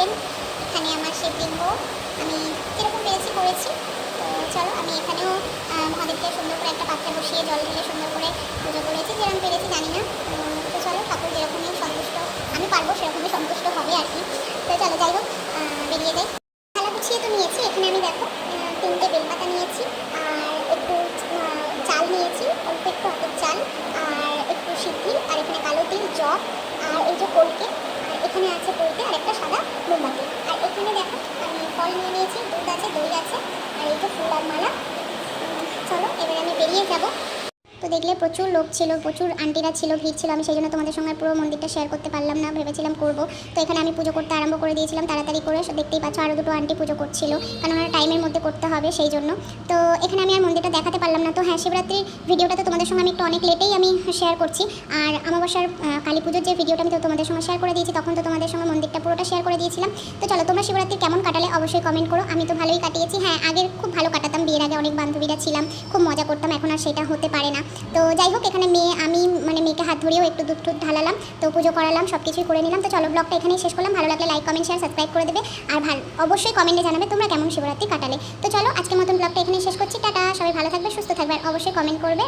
আছেন এখানে আমার শিবলিঙ্গ। আমি যেরকম পেরেছি করেছি। তো চলো, আমি এখানেও মহাদেবকে সুন্দর করে একটা পাত্রে বসিয়ে জল ঢেলে সুন্দর করে পুজো করেছি। যেরকম পেরেছি, জানি না। তো চলো, ঠাকুর যেরকমই সন্তুষ্ট, আমি পারব সেরকমই সন্তুষ্ট হবে আর কি। তো চলো, যাই হোক বেরিয়ে যাই। থালা গুছিয়ে তো নিয়েছি, এখানে আমি দেখো তিনটে বেলপাতা নিয়েছি, আর একটু চাল নিয়েছি, অল্প একটু চাল, আর একটু সিদ্ধি, আর এখানে কালো তিল জব আর এই যে কলকে আর এখানে আছে কলকে আর একটা সাদা মোমবাতি আর এখানে দেখো আমি ফল নিয়ে নিয়েছি দুধ আছে দই আছে আর এই যে ফুল আর মালা। চলো এবার আমি বেরিয়ে যাব। তো দেখলে প্রচুর লোক ছিল, প্রচুর আন্টিরা ছিল, ভিড় ছিল। আমি সেই জন্য তোমাদের সঙ্গে পুরো মন্দিরটা শেয়ার করতে পারলাম না, ভেবেছিলাম করব। তো এখানে আমি পুজো করতে আরম্ভ করে দিয়েছিলাম তাড়াতাড়ি করে। দেখতেই পাচ্ছ আরও দুটো আন্টি পুজো করছিল। কারণ ওরা টাইমের মধ্যে করতে হবে সেই জন্য। তো এখানে আমি আর মন্দিরটা দেখাতে পারলাম না। তো হ্যাঁ শিবরাত্রির ভিডিওটা তো তোমাদের সঙ্গে আমি একটু অনেক লেটেই আমি শেয়ার করছি। আর আমাবস্যার কালী পুজোর যে ভিডিওটা আমি তো তোমাদের সঙ্গে শেয়ার করে দিয়েছি, তখন তো তোমাদের সঙ্গে মন্দিরটা পুরোটা শেয়ার করে দিয়েছিলাম। তো চলো, তোমরা শিবরাত্রি কেমন কাটালে অবশ্যই কমেন্ট করো। আমি তো ভালোই কাটিয়েছি। হ্যাঁ আগের খুব ভালো কাটাতাম। বিয়ের আগে অনেক বান্ধবীরা ছিলাম। খুব মজা করতাম। এখন আর সেটা হতে পারে না। তো যাই হোক, এখানে মেয়ে, আমি মানে মেয়েকে হাত ধরেও একটু দুধ টুধ ঢালালাম, তো পুজো করালাম সব কিছুই করে নিলাম। তো চলো, ব্লগটা এখানেই শেষ করলাম। ভালো লাগলে লাইক কমেন্ট শেয়ার সাবস্ক্রাইব করে দেবে। আর ভালো, অবশ্যই কমেন্টে জানাবে তোমরা কেমন শিবরাত্রি কাটালে। তো চলো, আজকের মতন ব্লগটা এখানে শেষ করছি। টাটা, সবাই ভালো থাকবে, সুস্থ থাকবে, আর অবশ্যই কমেন্ট করবে।